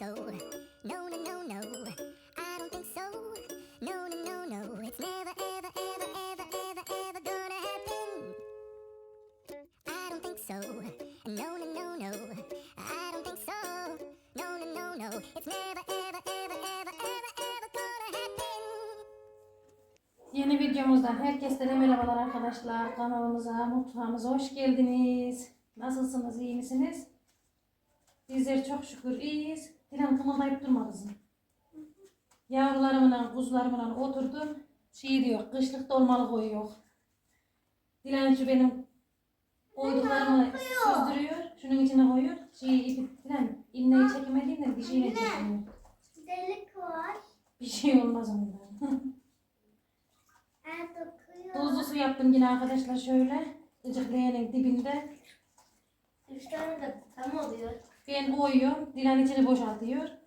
so. No, no, no, no. I don't think so. No, no, no, no. It's never, ever, ever, ever, ever, ever gonna happen. I don't think so. No, no, no, no. I don't think so. No, no, no, no. It's never, ever, ever, ever, ever, ever gonna happen. Yeni videomuzdan herkese merhabalar arkadaşlar. Kanalımıza, mutfağımıza hoş geldiniz. Nasılsınız, iyi misiniz? Bizler çok şükür iyiyiz. Kımıldayıp durma kızım. Yavrularımla, kuzularımla oturdum. Şey diyor, kışlık dolmalık koyuyor. Dilan şu benim koyduklarımı süzdürüyor. Şunun içine koyuyor. Şeyi ipi, Dilan inneyi çekemediğinden dişiyle çekmiyor. Delik var. Bir şey olmaz ondan. Tuzlu su yaptım yine arkadaşlar şöyle. Icık leğenin dibinde. Üç tane de tam oluyor. Ben koyuyorum. Dilan içini boşaltıyor.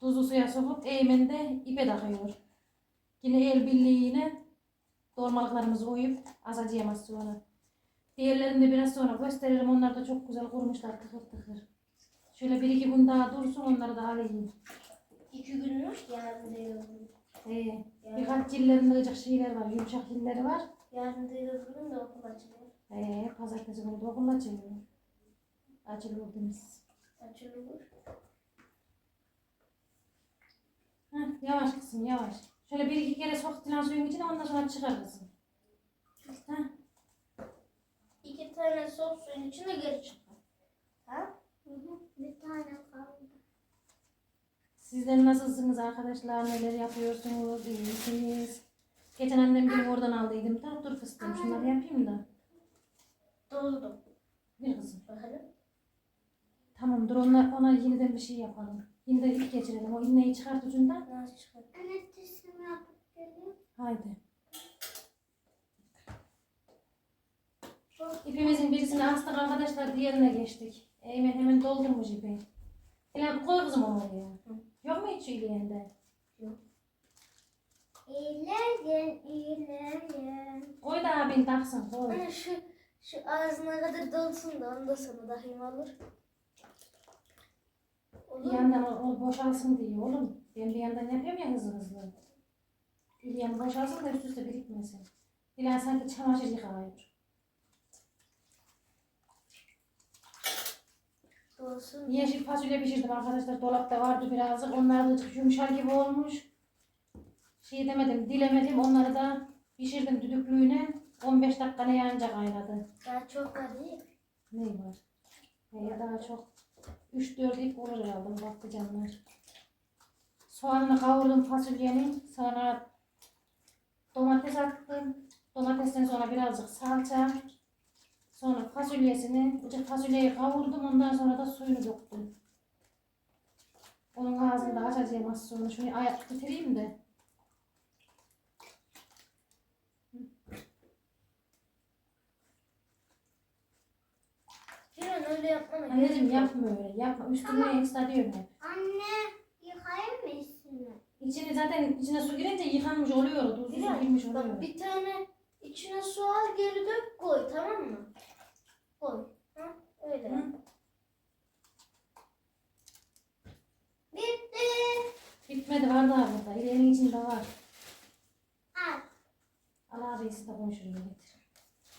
Tuzlu suya sokup Eymen de ipe takıyor. Yine el birliğiyle dolmalıklarımızı koyup azacıyamaz sonra. Diğerlerini de biraz sonra gösteririm. Onlar da çok güzel kurmuşlar tıkır tıkır. Şöyle bir iki gün daha dursun onları da alayım. İki günlük yarın da yazılır. Ee, birkaç cillerinde ıcık şeyler var. Yumuşak cilleri var. Yarın da yazılır da okul açılır. Ee, pazartesi günü de okul açılıyor. Açılıyor deniz. Açılır. Heh, yavaş kızım yavaş. Şöyle bir iki kere sok dilan suyun içine ondan sonra çıkar kızım. Heh, İki tane sok suyun içine geri çıkar. Ha? Hı hı. Bir tane kaldı. Sizler nasılsınız arkadaşlar? Neler yapıyorsunuz? İyi misiniz? Geçen annem gibi oradan aldıydım da dur fıstığım şunları yapayım da. Doldu. Bir kızım. Bakalım. Tamam dur onlar, ona yeniden bir şey yapalım. Yeniden ip geçirelim. O inneyi çıkart ucundan. Nasıl çıkar? Anne teslim yapıp geliyor. Haydi. İpimizin birisini astık arkadaşlar diğerine geçtik. Eymen hemen doldurmuş ipi. Dilan koy kızım onu oraya. Yok mu hiç şu ileğinde? İyileyin, iyileyin. Koy da abin taksın koy. Anne şu, şu ağzına kadar dolsun da ondan sonra dahim olur. Bir yandan o, boşalsın diye oğlum. Ben bir yandan yapıyorum ya hızlı hızlı. Bir yan boşalsın da üst üste birikmesin. Dilan sanki çamaşır yıkayıyor. Dolsun. Yeşil fasulye pişirdim arkadaşlar. Dolapta vardı birazcık. Onlar da yumuşar gibi olmuş. Şey demedim, dilemedim. Onları da pişirdim düdüklüğüne. 15 dakika ne yanınca kaynadı. Daha çok var. Ne var? Ya daha çok 3-4 ip olur herhalde patlıcanlar. Soğanla kavurdum fasulyenin. Sonra domates attım. Domatesten sonra birazcık salça. Sonra fasulyesini, fasulyeyi kavurdum. Ondan sonra da suyunu döktüm. Onun ağzını da açacağım az sonra. Şunu ayak bitireyim de. Ceren öyle yapmana Anneciğim yapma öyle. Yapma. Üstüne ekstra diyorum hep. Anne yıkayır mı üstünü? İçine zaten içine su girince yıkanmış oluyor. Tuzlu su girmiş oluyor. Bak bir tane içine su al geri dök koy tamam mı? Koy. Ha? Öyle. Hı. Bitti. Bitmedi var daha burada. İleğinin içinde var. Al. Al abi koy şuraya getir.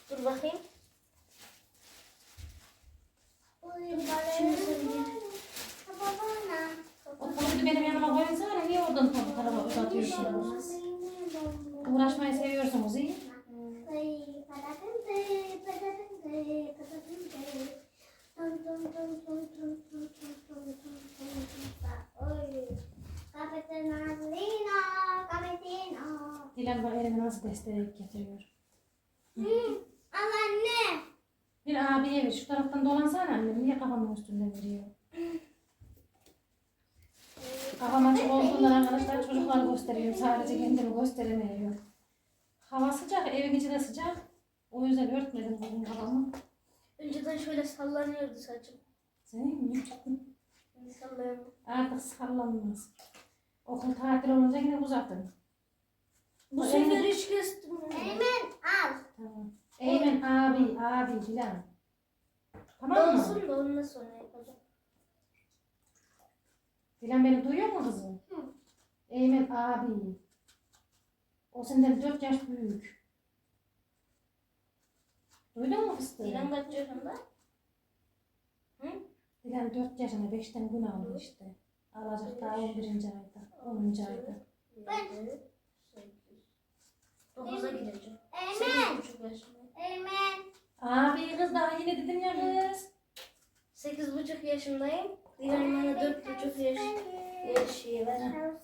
Dur bakayım. Topu benim yanıma koyunsana. Niye oradan topu tarafa uzatıyorsunuz? Uğraşmayı seviyorsunuz iyi. Dilan bak elime nasıl destek getiriyor. Anne. Bir abiye ver. Şu taraftan dolansana annem. Niye kafamın üstünden veriyor? Kafam açık olduğundan arkadaşlar çocuklar gösteriyor. Sadece kendimi gösteremiyor. Hava sıcak, evin içi de sıcak. O yüzden örtmedim bugün kafamı. Önceden şöyle sallanıyordu saçım. Senin mi? Sallayamam. Artık sallanmaz. Okul tatil olunca yine uzatın. Bu sefer hiç kestim. Eymen al. Tamam. Eymen abi, abi filan. Tamam mı? Dolsun da ondan sonra yapacağım. Dilan beni duyuyor mu kızım? Hı. Eymen abi. O senden 4 yaş büyük. Duydun mu fıstığı? Dilan kaç yaşında? Hı? Dilan 4 yaşında 5'ten gün aldı işte. Alacak daha 11. ayda. 10. ayda. Ben. Dokuza gideceğim. Eymen. Sekiz buçuk yaşındayım. Eymen. Abi kız daha yine dedim ya kız. Sekiz buçuk yaşındayım. Dilan bana dört buçuk yaş yaşıyor.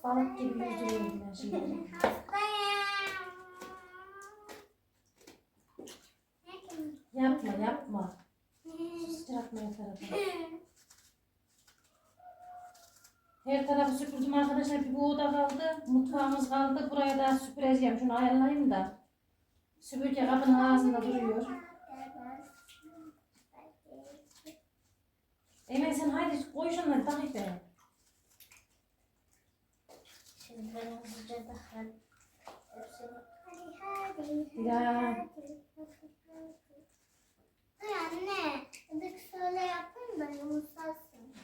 Balık gibi yüzdürüyorum ben şimdi. Yapma yapma. Sıçratma her tarafı. Her tarafı süpürdüm arkadaşlar. Bir bu oda kaldı. Mutfağımız kaldı. Buraya da süpüreceğim. Şunu ayarlayayım da. Süpürge kapının ağzında duruyor. Emel sen haydi koy şunları takip et. Şimdi ben hızlıca da hal hepsini Ya. Ay anne, bir şöyle yapayım da yumuşasın.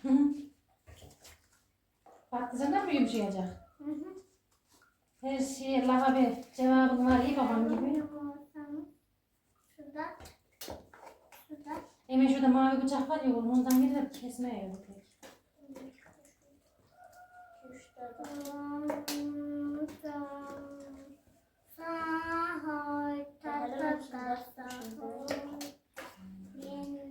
Patlıcanlar mı yumuşayacak? Hı hı. Her şeye lavabo cevabın var iyi babam gibi. Şurada. Emel şurada mavi bıçak var ya oğlum ondan gelir kesmeye yok pek. üç dört Sahoy, ta ta ta sahoy. Din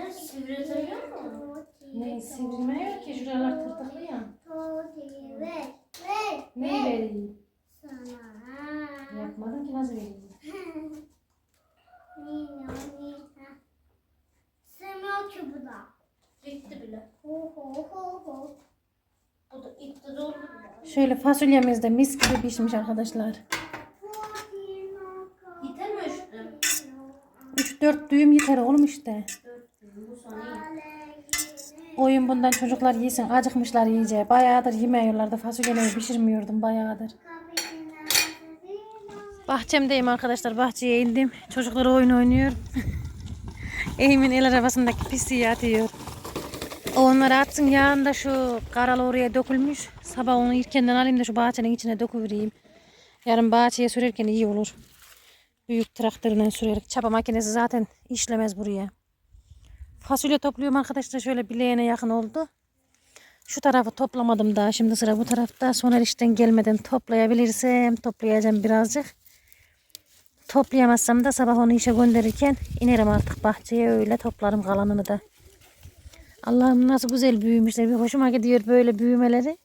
Anne sivriltemiyor mu? Ne sivrilmiyor ki şuralar tırtıklı ya. Ver, vereyim? sana. Yapmadım ki nasıl vereyim? Nino, nina. Sığmıyor ki bu da. Gitti bile. Ho ho ho ho. Bu da itti bile. Şöyle fasulyemiz de mis gibi pişmiş arkadaşlar. Yeter mi üstü? 3-4 düğüm yeter oğlum işte. Oyun bundan çocuklar yesin. Acıkmışlar iyice. Bayağıdır yemiyorlardı. Fasulyeleri pişirmiyordum bayağıdır. Bahçemdeyim arkadaşlar. Bahçeye indim. Çocuklar oyun oynuyor. Eğimin el arabasındaki pisliği atıyor. Onları atsın yarın da şu karalı oraya dökülmüş. Sabah onu erkenden alayım da şu bahçenin içine döküvereyim. Yarın bahçeye sürerken iyi olur. Büyük traktörle sürerek. Çapa makinesi zaten işlemez buraya. Fasulye topluyorum arkadaşlar. Şöyle bileğine yakın oldu. Şu tarafı toplamadım daha. Şimdi sıra bu tarafta. Soner işten gelmeden toplayabilirsem toplayacağım birazcık. Toplayamazsam da sabah onu işe gönderirken inerim artık bahçeye öyle toplarım kalanını da. Allah'ım nasıl güzel büyümüşler. Bir hoşuma gidiyor böyle büyümeleri.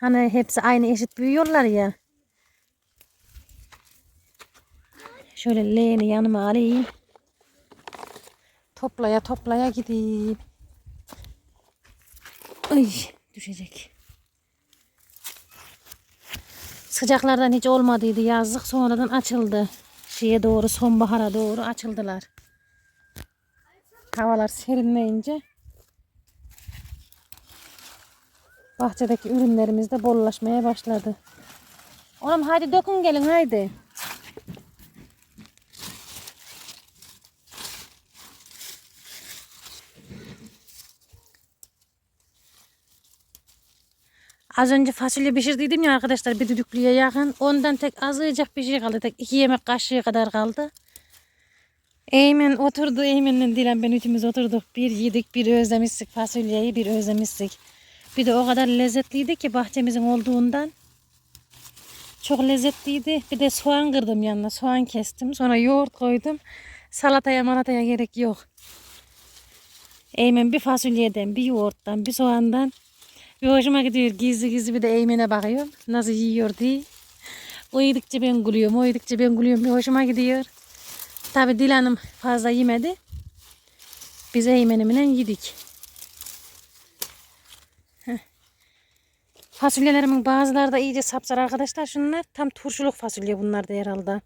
Hani hepsi aynı eşit büyüyorlar ya. Şöyle leğeni yanıma alayım. Toplaya toplaya gideyim. Ay düşecek. Sıcaklardan hiç olmadıydı yazlık sonradan açıldı. Şeye doğru sonbahara doğru açıldılar. Havalar serinleyince bahçedeki ürünlerimiz de bollaşmaya başladı. Oğlum hadi dokun gelin haydi. Az önce fasulye pişirdiydim ya arkadaşlar bir düdüklüye yakın. Ondan tek azıcık bir şey kaldı. Tek iki yemek kaşığı kadar kaldı. Eymen oturdu. Eymen'le Dilan ben üçümüz oturduk. Bir yedik bir özlemiştik fasulyeyi bir özlemiştik. Bir de o kadar lezzetliydi ki bahçemizin olduğundan. Çok lezzetliydi. Bir de soğan kırdım yanına. Soğan kestim. Sonra yoğurt koydum. Salataya malataya gerek yok. Eymen bir fasulyeden, bir yoğurttan, bir soğandan bir hoşuma gidiyor. Gizli gizli bir de Eymen'e bakıyorum. Nasıl yiyor diye. O yedikçe ben gülüyorum. O yedikçe ben gülüyorum. Bir hoşuma gidiyor. Tabi Dilan'ım fazla yemedi. Biz Eymen'imle yedik. Heh. Fasulyelerimin bazıları da iyice sapsar arkadaşlar. Şunlar tam turşuluk fasulye bunlar da herhalde.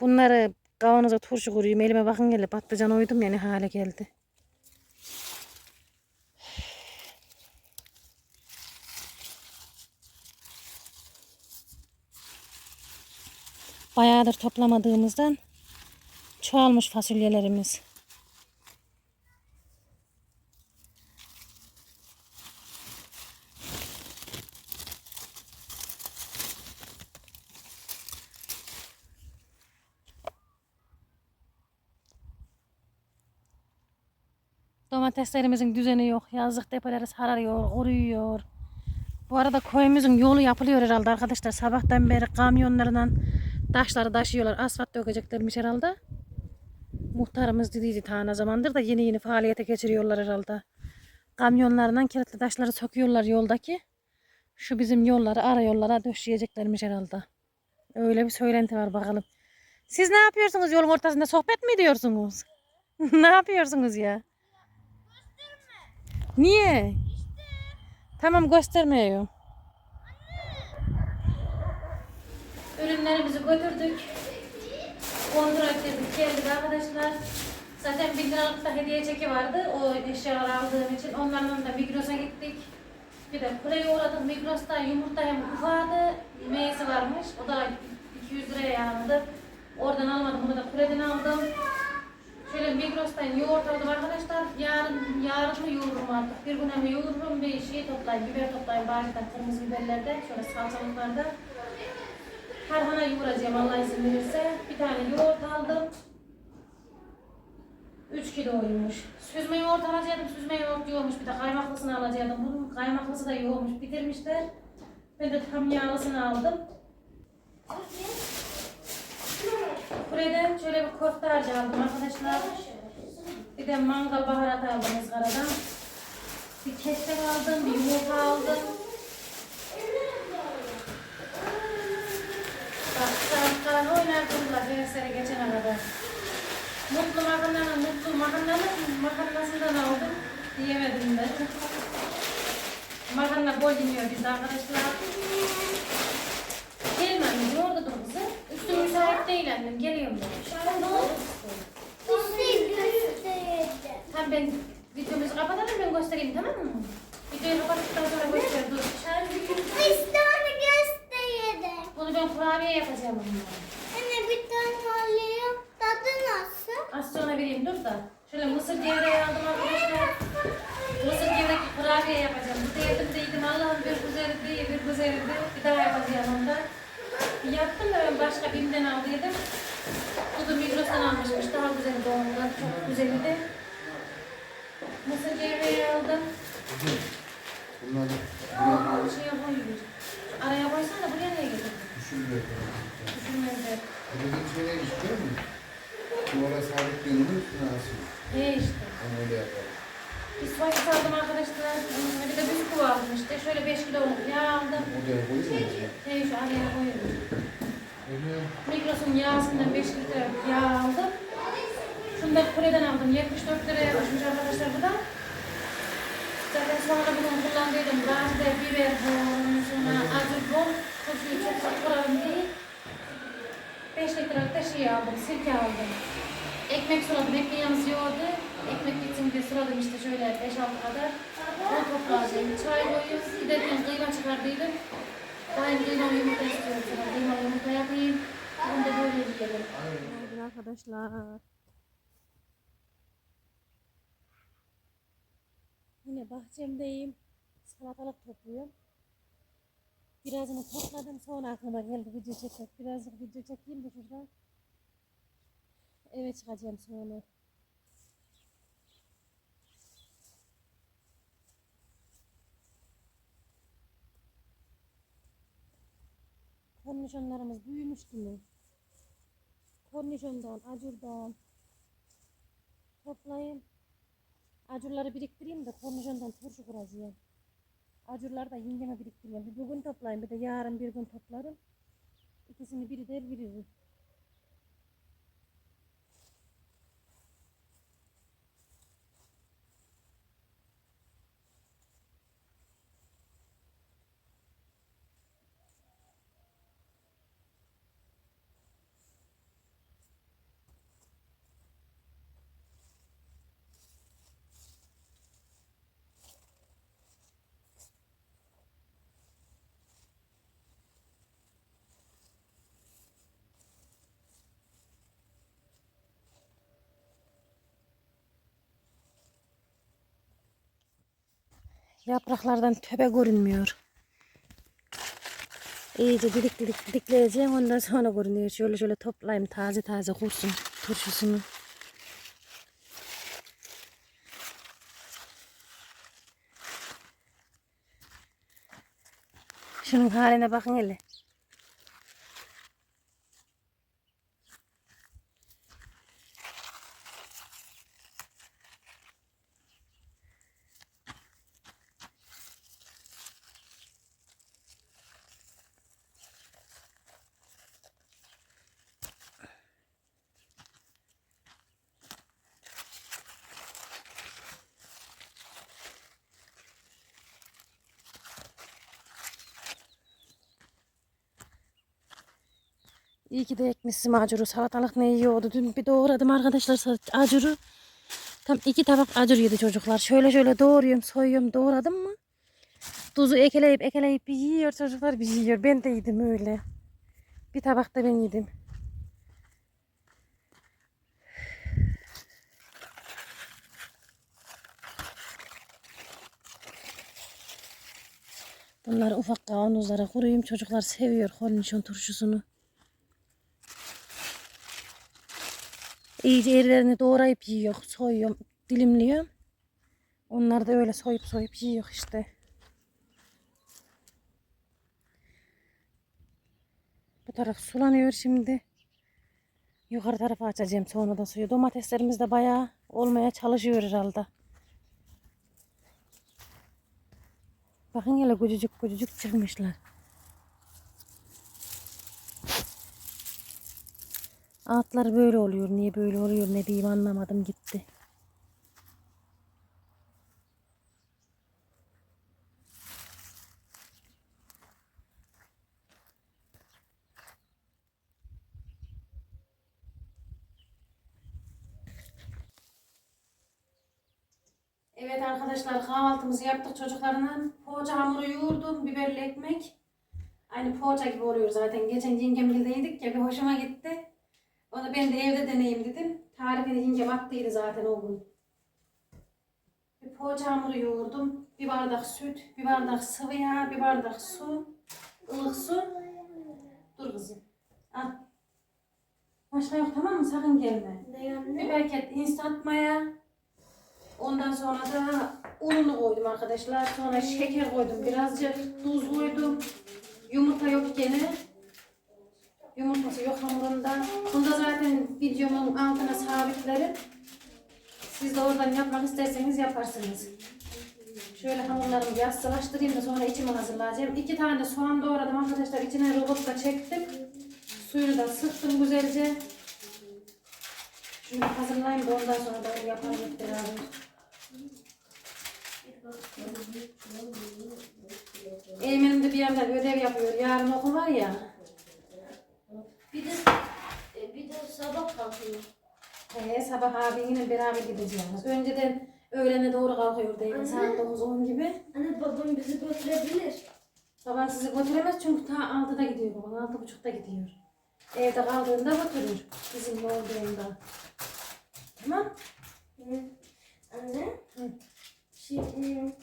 Bunları Kavanoza turşu kuruyorum. Elime bakın geldi. Patlıcan oydum ya ne hale geldi. Bayağıdır toplamadığımızdan çoğalmış fasulyelerimiz. Domateslerimizin düzeni yok. Yazlık depoları sararıyor, kuruyor. Bu arada köyümüzün yolu yapılıyor herhalde arkadaşlar. Sabahtan beri kamyonlarla taşları taşıyorlar. Asfalt dökeceklermiş herhalde. Muhtarımız dediydi ta ne zamandır da yeni yeni faaliyete geçiriyorlar herhalde. Kamyonlarla kilitli taşları söküyorlar yoldaki. Şu bizim yolları ara yollara döşeyeceklermiş herhalde. Öyle bir söylenti var bakalım. Siz ne yapıyorsunuz yolun ortasında sohbet mi ediyorsunuz? ne yapıyorsunuz ya? Niye? Tamam göstermiyorum. Ürünlerimizi götürdük. Kontrol ettirdik geldik arkadaşlar. Zaten 1000 liralık da hediye çeki vardı. O eşyaları aldığım için. Onlardan da Migros'a gittik. Bir de Kure'ye uğradık. Migros'ta yumurta hem ufadı. Meyesi varmış. O da 200 liraya yandı. Oradan almadım. Bunu da Kure'den aldım. Şöyle Migros'tan yoğurt aldım arkadaşlar. Yarın, yarın mı yoğururum artık? Bir gün hem yoğururum bir şey toplayayım. Biber toplayayım bağcıktan kırmızı biberlerde. Şöyle salçalıklarda. Tarhana yoğuracağım Allah izin verirse. Bir tane yoğurt aldım. 3 kiloymuş. Süzme yoğurt alacaktım. Süzme yoğurt yoğurmuş. Bir de kaymaklısını alacaktım. Bunun kaymaklısı da yoğurmuş. Bitirmişler. Ben de tam yağlısını aldım. Buradan şöyle bir kofte harcı aldım arkadaşlar. Bir de mangal baharatı aldım ızgaradan. Bir kestek aldım, bir yumurta aldım. Saat kalan oynardılar her sene geçene kadar. Mutlu makarnanın, mutlu makarnanın makarnasından aldım. Diyemedim de. Makarna bol iniyor bizde arkadaşlar. Gelmem, yordu dur kızı. Üstüm müsait değil annem, geliyorum ben. Ne oldu? Gösterdi. Tamam ben videomuzu kapatalım ben göstereyim tamam mı? Videoyu kapattıktan sonra göster dur. İşte onu ben kurabiye yapacağım onunla. Anne bir tane alayım. Tadı nasıl? Az sonra vereyim dur da. Şöyle mısır gevreği aldım arkadaşlar. Mısır gevrekli kurabiye yapacağım. Bu da yedim de yedim Allah'ım bir güzel değil bir güzel değil. Bir daha yapacağım onda. Yaptım da ben başka birinden aldıydım. Bu da Migros'tan almışmış. Daha güzel doğumlar. Çok güzeldi. Mısır gevreği aldım. Bunları Aa, bir şeye koyuyor. Araya koysan da buraya niye getirdin? düşünmüyor. Düşünmezler. Dediğim şeye istiyor mu? Duvara sabitleyin onu üstüne asın. E işte. Onu öyle yapalım. Bir soğuk aldım arkadaşlar. Bir de bisküvi aldım işte. Şöyle 5 kilo yağ aldım. Odaya koyuyor musun? He şu araya koyuyorum. Öyle. Mikros'un yağsından 5 litre yağ aldım. Şunu da kuleden aldım. 74 liraya koşmuş arkadaşlar bu da. Zaten sonra bunu kullandıydım. Bazı biber, ondan sonra acı bol. Turşuyu çok kurarım diye. 5 litrelik de aldım. Sirke aldım. Ekmek suladım. Ekmeği yalnız yoğurdu. Ekmek gitsin diye suladım işte şöyle 5-6 kadar. Onu topladım. Çay koyup giderken kıyma çıkardıydım. Ben kıyma yumurta istiyorum sana. Kıyma yumurta yapayım. Bunu da böyle yiyelim. Günaydın arkadaşlar. Yine bahçemdeyim. Salatalık topluyorum. Birazını topladım sonra aklıma geldi video çekmek. Birazcık video çekeyim de şuradan. Eve çıkacağım sonra. Kornişonlarımız büyümüş gibi. Kornişondan, acurdan toplayayım. Acurları biriktireyim de kornişondan turşu kuracağım. Acurları da yengeme biriktiriyorum. Bir bugün toplayayım bir de yarın bir gün toplarım. İkisini biri der biri. Yapraklardan töbe görünmüyor. İyice didik didik didikleyeceğim ondan sonra görünüyor. Şöyle şöyle toplayayım taze taze kursun turşusunu. Şunun haline bakın hele. İyi ki de ekmişsin acuru. Salatalık ne yiyordu. Dün bir doğradım arkadaşlar acuru. Tam iki tabak acur yedi çocuklar. Şöyle şöyle doğruyorum, soyuyorum, doğradım mı? Tuzu ekeleyip ekeleyip bir yiyor çocuklar bir yiyor. Ben de yedim öyle. Bir tabak da ben yedim. Bunları ufak kavanozlara kuruyum. Çocuklar seviyor kornişon turşusunu. İyice erilerini doğrayıp yiyor. Soyuyorum, dilimliyorum. Onlar da öyle soyup soyup yiyor işte. Bu taraf sulanıyor şimdi. Yukarı tarafa açacağım sonra da suyu. Domateslerimiz de bayağı olmaya çalışıyor herhalde. Bakın hele küçücük küçücük çıkmışlar. Altlar böyle oluyor. Niye böyle oluyor ne diyeyim anlamadım gitti. Evet arkadaşlar kahvaltımızı yaptık çocuklarla. Poğaça hamuru yoğurdum, biberli ekmek. Aynı poğaça gibi oluyor zaten. Geçen yengemgilde yedik ya bir hoşuma gitti. Onu ben de evde deneyeyim dedim. Tarifini yengem attıydı zaten o gün. Bir poğaça hamuru yoğurdum. Bir bardak süt, bir bardak sıvı yağ, bir bardak su. ılık su. Dur kızım. Al. Başka yok tamam mı? Sakın gelme. Bir paket instant maya. Ondan sonra da ununu koydum arkadaşlar. Sonra şeker koydum. Birazcık tuz koydum. Yumurta yok gene. Yumurtası yok hamurunda. Bunda zaten videomun altına sabitlerim. Siz de oradan yapmak isterseniz yaparsınız. Şöyle hamurlarımı biraz sılaştırayım da sonra içimi hazırlayacağım. İki tane soğan doğradım arkadaşlar. İçine robotla çektim. Suyunu da sıktım güzelce. Şunu hazırlayayım da ondan sonra da yaparım hep beraber. Eymen'im de bir yandan ödev yapıyor. Yarın okul var ya. Bir de e, bir de sabah kalkıyor. He, sabah abinle beraber gideceğiz. Önceden öğlene doğru kalkıyor değil mi? Saat 9-10 gibi. Anne babam bizi götürebilir. Baban sizi götüremez çünkü ta 6'da gidiyor baban. 6.30'da gidiyor. Evde kaldığında götürür. Bizimle olduğunda. Tamam. Hı. Anne. Hı. Şimdi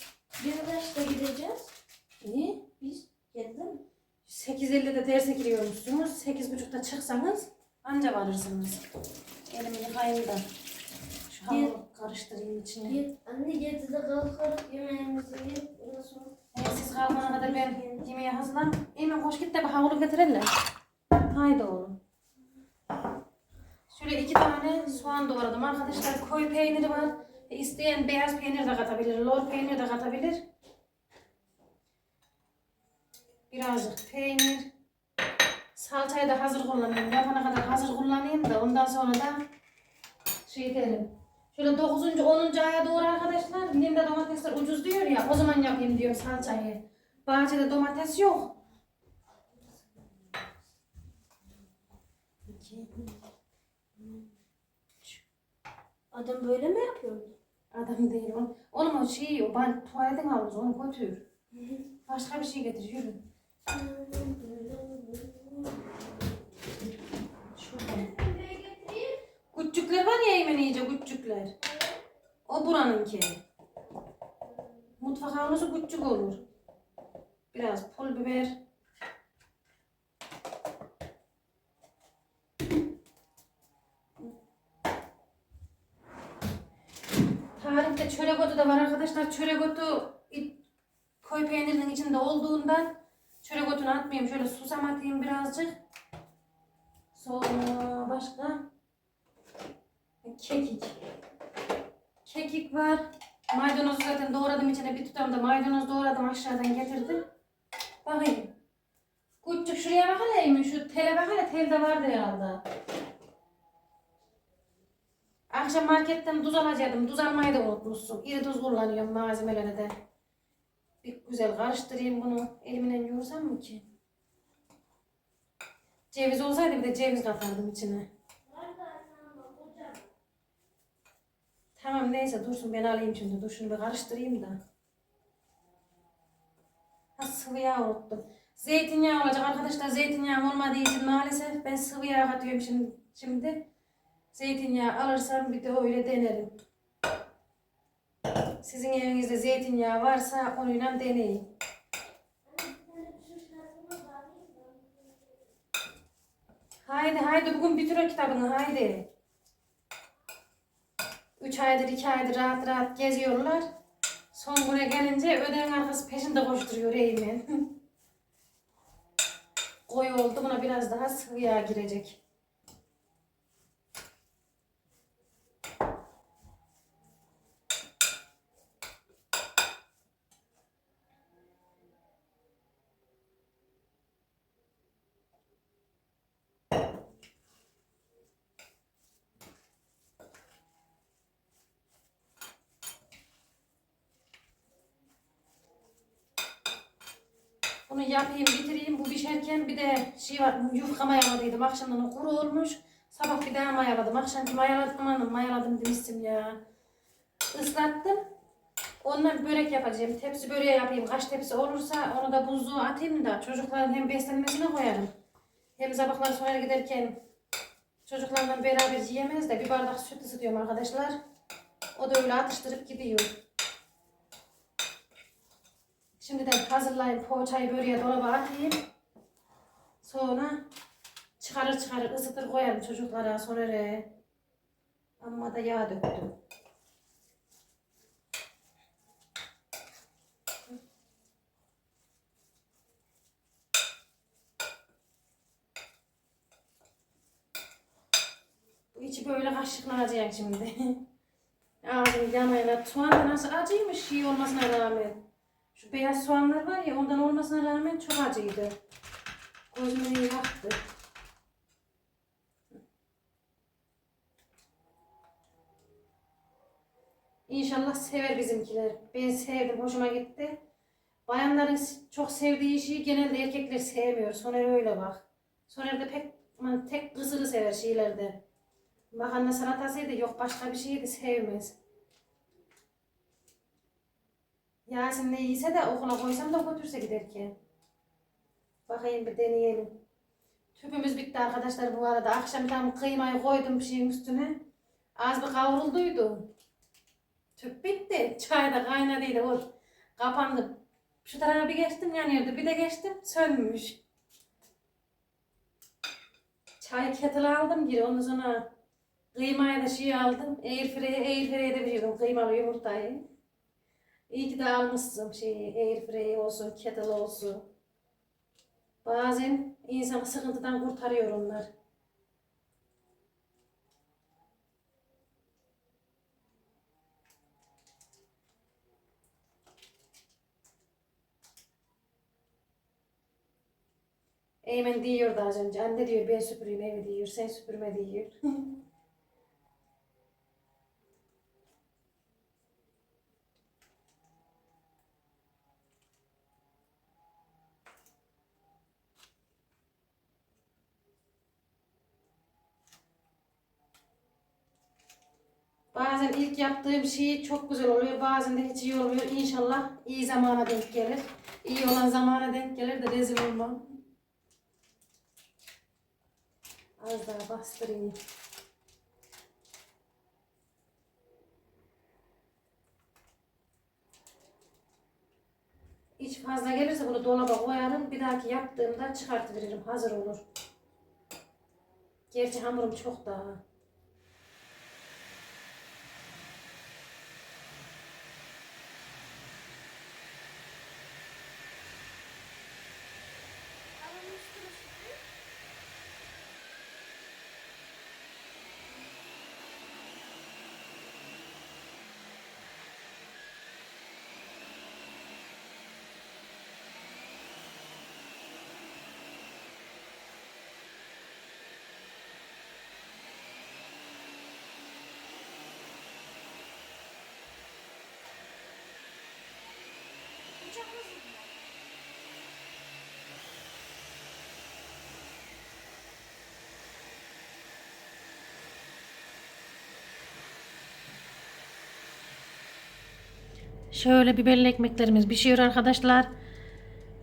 bir kaçta gideceğiz? İyi. Biz geldim. 8.50'de derse giriyormuşsunuz. 8.30'da çıksanız anca varırsınız. Elimi yıkayayım da. Şu hamuru karıştırayım içine. Ye- Anne yedide kalkarız yemeğimizi yiyip ondan sonra Ee, siz kalkana kadar ben yemeği hazırlan. Emin koş git de bir havlu getirelim. Haydi oğlum. Şöyle iki tane soğan doğradım arkadaşlar. Koyu peyniri var. E, İsteyen beyaz peynir de katabilir. Lor peynir de katabilir. Birazcık peynir. Salçayı da hazır kullanayım. Yapana kadar hazır kullanayım da ondan sonra da şey derim. Şöyle 9. 10. aya doğru arkadaşlar Limde domatesler ucuz diyor ya o zaman yapayım diyor salçayı. Bahçede domates yok. Adam böyle mi yapıyor? Adam değil o. Onun o şeyi o ben tuvaletin havlusu onu götür. Başka bir şey getir yürü. Küçükler var ya Eymen iyice küçükler. O buranınki. Mutfak havlusu küçük olur. Biraz pul biber. Tarifte çörek otu da var arkadaşlar. Çörek otu koyu peynirinin içinde olduğundan çörek otunu atmayayım. Şöyle susam atayım birazcık. Sonra başka kekik. Kekik var. Maydanoz zaten doğradım içine bir tutam da maydanoz doğradım aşağıdan getirdim. Bakayım. Küçük şuraya bak hele şu tele bak hele tel de vardı herhalde. Akşam marketten tuz alacaktım. Tuz almayı da unutmuşsun. İri tuz kullanıyorum malzemeleri de. Bir güzel karıştırayım bunu. Elimle yoğursam mı ki? Ceviz olsaydı bir de ceviz katardım içine. Tamam neyse dursun ben alayım şimdi. Dur şunu bir karıştırayım da. Sıvı yağ unuttum. Zeytinyağı olacak arkadaşlar. Zeytinyağı olmadığı için maalesef ben sıvı yağ katıyorum şimdi. şimdi. Zeytinyağı alırsam bir de öyle denerim. Sizin evinizde zeytinyağı varsa onunla deneyin. Haydi haydi bugün bitir o kitabını haydi. Üç aydır iki aydır rahat rahat geziyorlar. Son güne gelince ödenin arkası peşinde koşturuyor Eymen. Koyu oldu buna biraz daha sıvı yağ girecek. Yapayım, bitireyim. Bu pişerken bir de şey var, yufka mayaladıydım. Akşamdan kuru olmuş. Sabah bir daha mayaladım. Akşamki mayaladım, amanım mayaladım demiştim ya. Islattım. Ondan börek yapacağım. Tepsi böreği yapayım. Kaç tepsi olursa onu da buzluğa atayım da çocukların hem beslenmesine koyarım. Hem sabahlar sonra giderken çocuklarla beraber yiyemez de bir bardak süt ısıtıyorum arkadaşlar. O da öyle atıştırıp gidiyor. Şimdiden hazırlayayım poğaçayı böreğe dolaba atayım. Sonra çıkarır çıkarır ısıtır koyarım çocuklara sonra re. Amma da yağ döktüm. Bu içi böyle kaşıkla acıyacak şimdi. Ağzım yanmayla. Soğan da nasıl acıymış şey olmasına rağmen. Şu beyaz soğanlar var ya ondan olmasına rağmen çok acıydı. Gözümü yaktı. İnşallah sever bizimkiler. Ben sevdim, hoşuma gitti. Bayanların çok sevdiği şeyi genelde erkekler sevmiyor. Soner öyle bak. Soner de pek tek kızını sever şeylerde. Makarna salatasıydı yok başka bir şeydi sevmez. Yasin ne yiyse de okula koysam da götürse giderken. Bakayım bir deneyelim. Tüpümüz bitti arkadaşlar bu arada. Akşam tam kıymayı koydum bir şeyin üstüne. Az bir kavrulduydu. Tüp bitti. Çay da kaynadıydı. O kapandı. Şu tarafa bir geçtim yanıyordu. Bir de geçtim sönmüş. Çay kettle aldım geri. Ondan sonra kıymayı da şey aldım. Airfryer'e airfryer'e de pişirdim kıymalı yumurtayı. İyi ki de almışsın şey airfryer olsun, kettle olsun. Bazen insanı sıkıntıdan kurtarıyor onlar. Eymen diyordu az önce. Anne diyor ben süpüreyim evi diyor. Sen süpürme diyor. Bazen ilk yaptığım şey çok güzel oluyor. Bazen de hiç iyi olmuyor. İnşallah iyi zamana denk gelir. İyi olan zamana denk gelir de rezil olmam. Az daha bastırayım. Hiç fazla gelirse bunu dolaba koyarım. Bir dahaki yaptığımda çıkartıveririm. Hazır olur. Gerçi hamurum çok daha. Şöyle biberli ekmeklerimiz pişiyor arkadaşlar.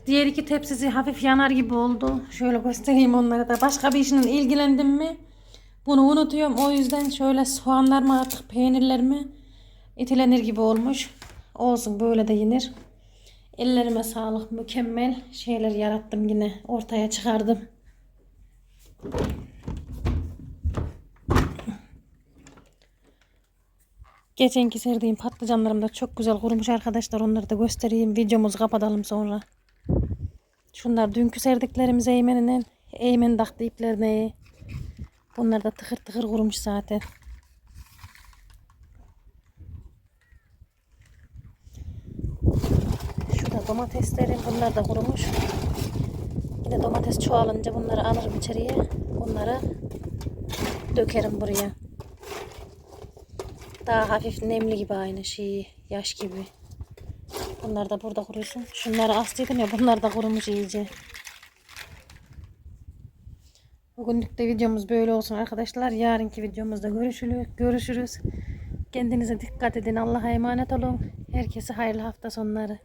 Diğer iki tepsisi hafif yanar gibi oldu. Şöyle göstereyim onları da. Başka bir işinle ilgilendim mi? Bunu unutuyorum. O yüzden şöyle soğanlarımı artık peynirlerimi itilenir gibi olmuş. Olsun böyle de yenir. Ellerime sağlık. Mükemmel şeyler yarattım yine. Ortaya çıkardım. Geçenki serdiğim patlıcanlarım da çok güzel kurumuş arkadaşlar. Onları da göstereyim. Videomuzu kapatalım sonra. Şunlar dünkü serdiklerimiz Eymen'in. Eymen taktı iplerine. Bunlar da tıkır tıkır kurumuş zaten. Şurada domateslerim. Bunlar da kurumuş. Yine domates çoğalınca bunları alırım içeriye. Bunları dökerim buraya. Daha hafif nemli gibi aynı şey. Yaş gibi. Bunlar da burada kurusun. Şunları astıydım ya bunlar da kurumuş iyice. Bugünlük de videomuz böyle olsun arkadaşlar. Yarınki videomuzda görüşürüz. görüşürüz. Kendinize dikkat edin. Allah'a emanet olun. Herkese hayırlı hafta sonları.